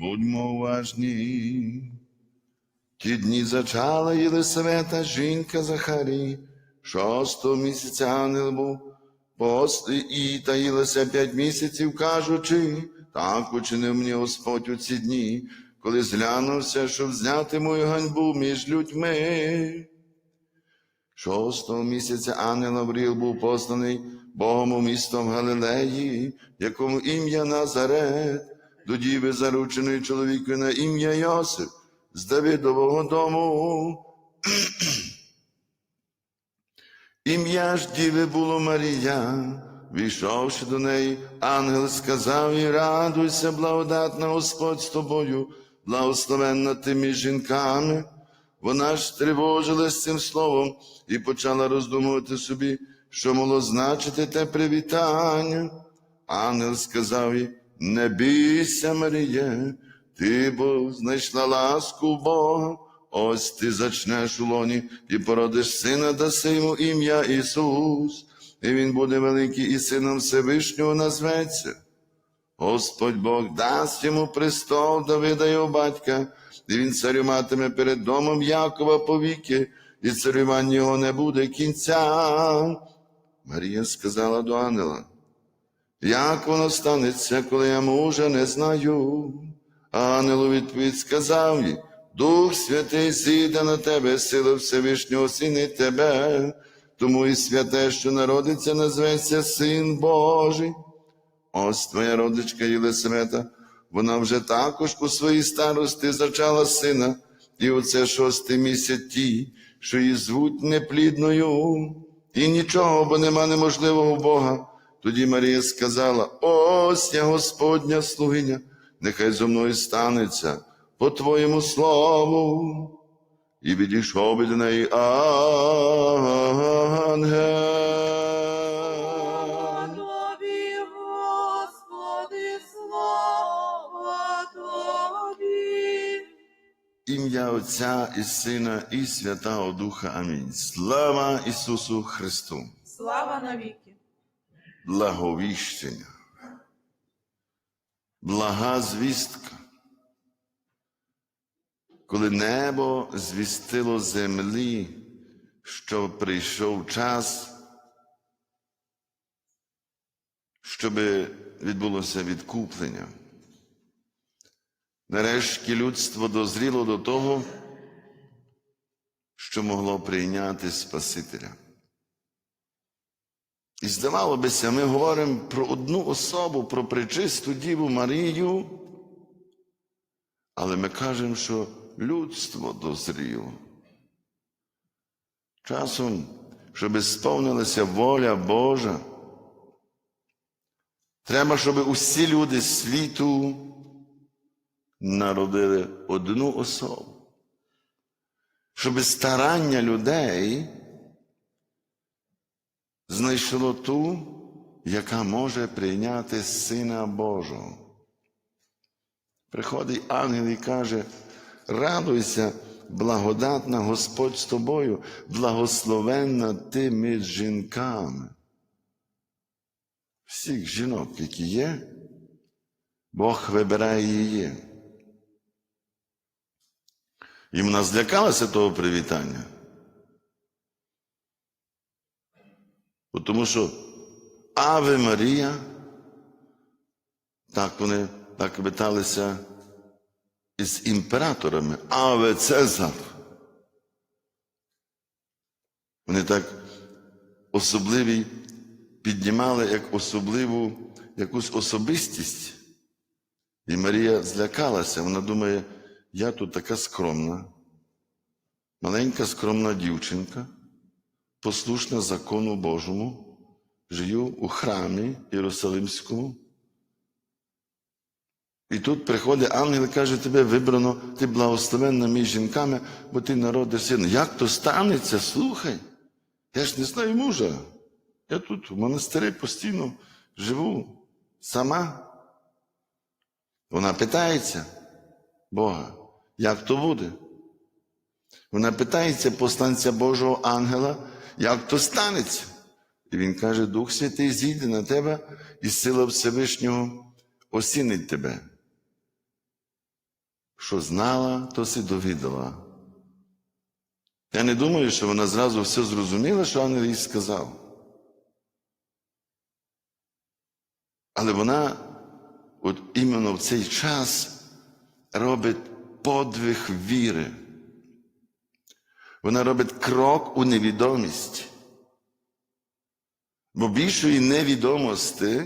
будьмо уважні. Ті дні зачала Єлисавета, жінка Захарії, шостого місяця ангел був, посли і таїлася п'ять місяців, кажучи, так учинив мені Господь у ці дні, коли зглянувся, щоб зняти мою ганьбу між людьми. Шостого місяця ангел Гавріл був посланий Богом у містом Галилеї, якому ім'я Назарет, до діви зарученої чоловіку на ім'я Йосип з Давидового дому. Ім'я ж діви було Марія. Війшовши до неї, ангел сказав їй, радуйся, благодатна Господь з тобою, благословенна ти між жінками. Вона ж тривожилась цим словом і почала роздумувати собі, що могло значити те привітання. Ангел сказав їй, не бійся, Маріє, ти бо знайшла ласку Бога. Ось ти зачнеш у лоні і породиш сина, даси йому ім'я Ісус, і він буде великий і сином Всевишнього назветься. Господь Бог дасть йому престол Давида його батька, і він царюватиме перед домом Якова повіки, і царювання його не буде кінця. Марія сказала до ангела, як воно станеться, коли я мужа не знаю? А ангел відповідь сказав їй, Дух Святий зійде на тебе, сила Всевишнього осінить тебе, тому і святе, що народиться, назветься Син Божий. Ось твоя родичка Єлисавета, вона вже також у своїй старості зачала сина, і оце шостий місяць ті, що її звуть неплідною, і нічого, бо нема неможливого Бога. Тоді Марія сказала: Ось я Господня слугиня, нехай зо мною станеться по Твоєму слову. І відійшов від неї ангел. Тобі, Господи, слава Тобі. Ім'я Отця і Сина, і Святого Духа. Амінь. Слава Ісусу Христу! Слава навіки. Благовіщення. Блага звістка. Коли небо звістило землі, що прийшов час, щоб відбулося відкуплення. Нарешті людство дозріло до того, що могло прийняти Спасителя. І здавало бися, ми говоримо про одну особу, про пречисту Діву Марію, але ми кажемо, що людство дозріло. Часом, щоб сповнилася воля Божа, треба, щоб усі люди світу народили одну особу. Щоб старання людей знайшло ту, яка може прийняти Сина Божого. Приходить ангел і каже, радуйся, благодатна Господь з тобою, благословенна ти між жінками. Всіх жінок, які є, Бог вибирає її. І вона злякалася того привітання. Бо Тому що Аве Марія, так вони так віталися із імператорами, Аве Цезар. Вони так особливі піднімали як особливу якусь особистість. І Марія злякалася. Вона думає, я тут така скромна, маленька скромна дівчинка послушна закону Божому, живу у храмі Єрусалимському. І тут приходить ангел і каже, тебе вибрано, ти благословенна між жінками, бо ти народиш сина. Як то станеться? Слухай. Я ж не знаю мужа. Я тут в монастирі постійно живу сама. Вона питається Бога, як то буде? Вона питається посланця Божого ангела, як то станеться. І він каже: Дух Святий зійде на тебе, і сила Всевишнього осінить тебе. що знала, то си довідала. Я не думаю, що вона зразу все зрозуміла, що ангел їй сказав. Але вона от іменно в цей час робить подвиг віри. Вона робить крок у невідомість. Бо більшої невідомості,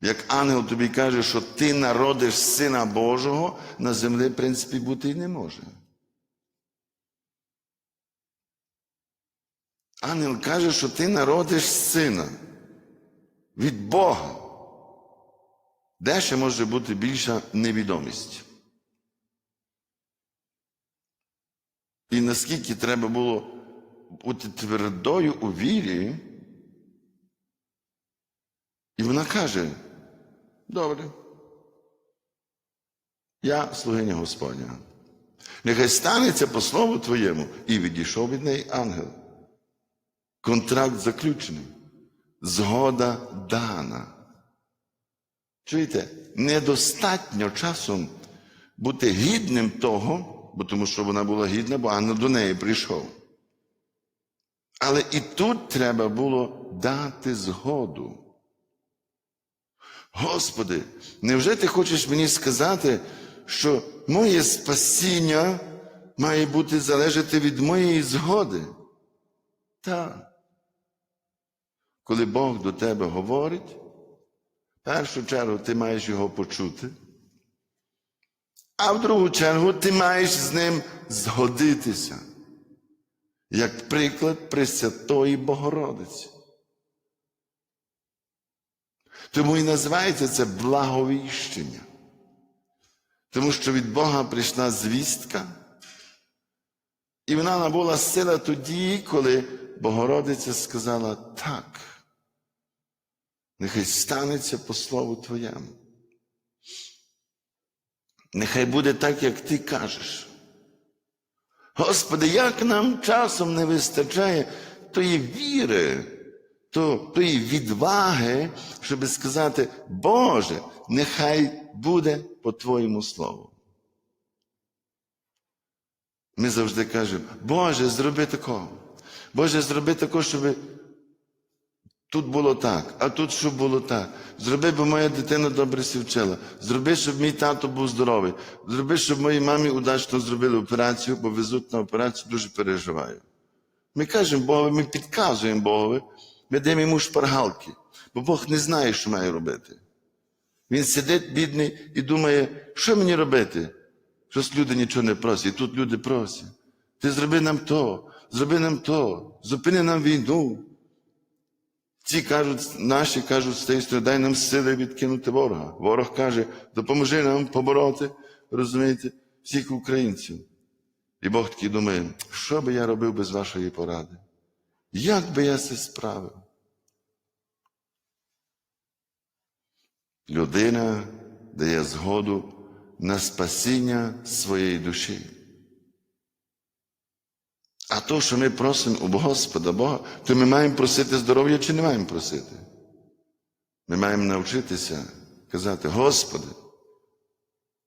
як ангел тобі каже, що ти народиш Сина Божого, на землі, в принципі, бути й не може. Ангел каже, що ти народиш сина від Бога. Де ще може бути більша невідомість? І наскільки треба було бути твердою у вірі, і вона каже: добре, я слугиня Господня. Нехай станеться по слову твоєму, і відійшов від неї ангел. Контракт заключений, згода дана. Чуєте, недостатньо часом бути гідним того, бо тому що вона була гідна, бо ангел до неї прийшов. Але і тут треба було дати згоду. Господи, невже ти хочеш мені сказати, що моє спасіння має бути залежати від моєї згоди? Так. Коли Бог до тебе говорить, в першу чергу ти маєш його почути, а в другу чергу ти маєш з ним згодитися, як приклад Пресвятої Богородиці. Тому і називається це благовіщення. Тому що від Бога прийшла звістка, і вона набула сила тоді, коли Богородиця сказала так. Нехай станеться по слову Твоєму. Нехай буде так, як ти кажеш. Господи, як нам часом не вистачає тої віри, то, тої відваги, щоб сказати, Боже, нехай буде по Твоєму слову. Ми завжди кажемо, Боже, зроби такого. Боже, зроби такого, щоб тут було так, а тут щоб було так. Зроби, бо моя дитина добре сі вчила. Зроби, щоб мій тато був здоровий. Зроби, щоб моїй мамі удачно зробили операцію, бо везуть на операцію, дуже переживаю. Ми кажемо Богові, ми підказуємо Богові, ми даємо йому шпаргалки, бо Бог не знає, що має робити. Він сидить, бідний, і думає, що мені робити? Щось люди нічого не просять, і тут люди просять. Ти зроби нам то, зроби нам то, зупини нам війну. Ці кажуть, наші кажуть з сторони, дай нам сили відкинути ворога. Ворог каже, допоможи нам побороти, розумієте, всіх українців. І Бог такий думає, що би я робив без вашої поради? Як би я це справив? Людина дає згоду на спасіння своєї душі. А то, що ми просимо у Господа Бога, то ми маємо просити здоров'я чи не маємо просити? Ми маємо навчитися казати, Господи,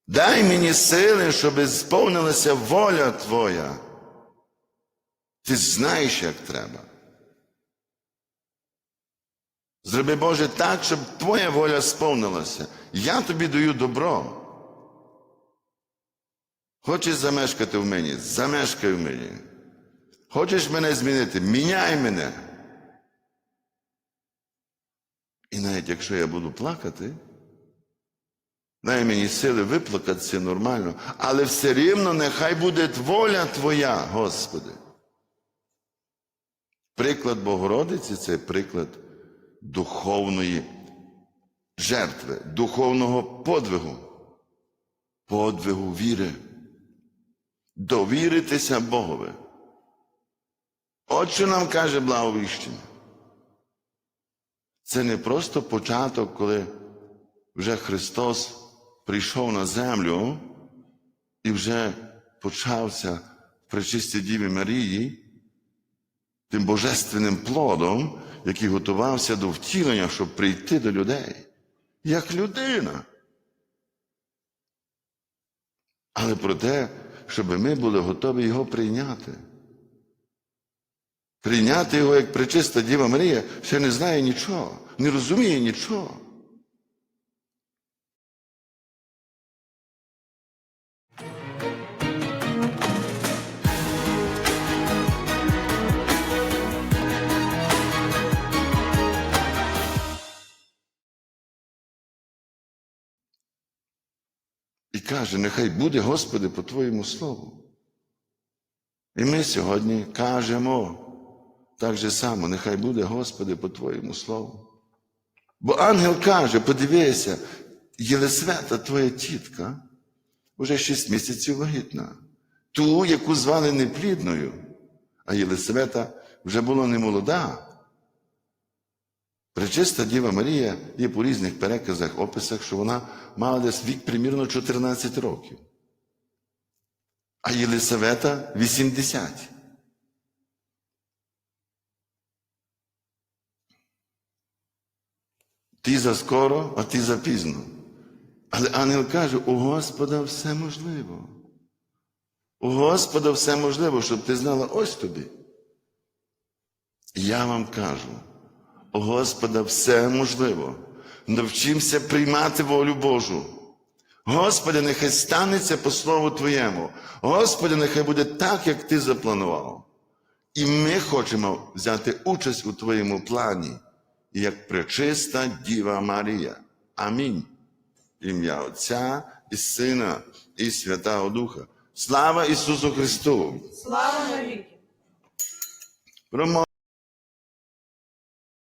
дай мені сили, щоб сповнилася воля Твоя. Ти знаєш, як треба. Зроби Боже так, щоб Твоя воля сповнилася. Я тобі даю добро. Хочеш замешкати в мені, замешкай в мені. Хочеш мене змінити, міняй мене. І навіть якщо я буду плакати, дай мені сили виплакатися нормально, але все рівно нехай буде воля Твоя, Господи. Приклад Богородиці це приклад духовної жертви, духовного подвигу, подвигу віри. Довіритися Богові. От що нам каже благовіщення. Це не просто початок, коли вже Христос прийшов на землю і вже почався в пречистій Діві Марії, тим божественним плодом, який готувався до втілення, щоб прийти до людей, як людина. але про те, щоб ми були готові його прийняти. Прийняти його як пречиста Діва Марія ще не знає нічого, не розуміє нічого. І каже, нехай буде, Господи, по Твоєму слову. І ми сьогодні кажемо так же само, нехай буде, Господи, по Твоєму слову. Бо ангел каже, подивися, Єлисвета, твоя тітка, уже шість місяців вагітна. Ту, яку звали неплідною, а Єлисавета вже була не молода. Пречиста Діва Марія є по різних переказах, описах, що вона мала десь вік примірно 14 років. А Єлисавета 80. Ти за скоро, а ти запізно. Але ангел каже, у Господа все можливо. У Господа все можливо, щоб ти знала ось тобі. Я вам кажу, у Господа все можливо. Навчимося приймати волю Божу. Господи, нехай станеться по слову Твоєму. Господи, нехай буде так, як Ти запланував. І ми хочемо взяти участь у Твоєму плані, як пречиста Діва Марія. Амінь. Ім'я Отця і Сина, і Святого Духа. Слава Ісусу Христу! Слава навіки!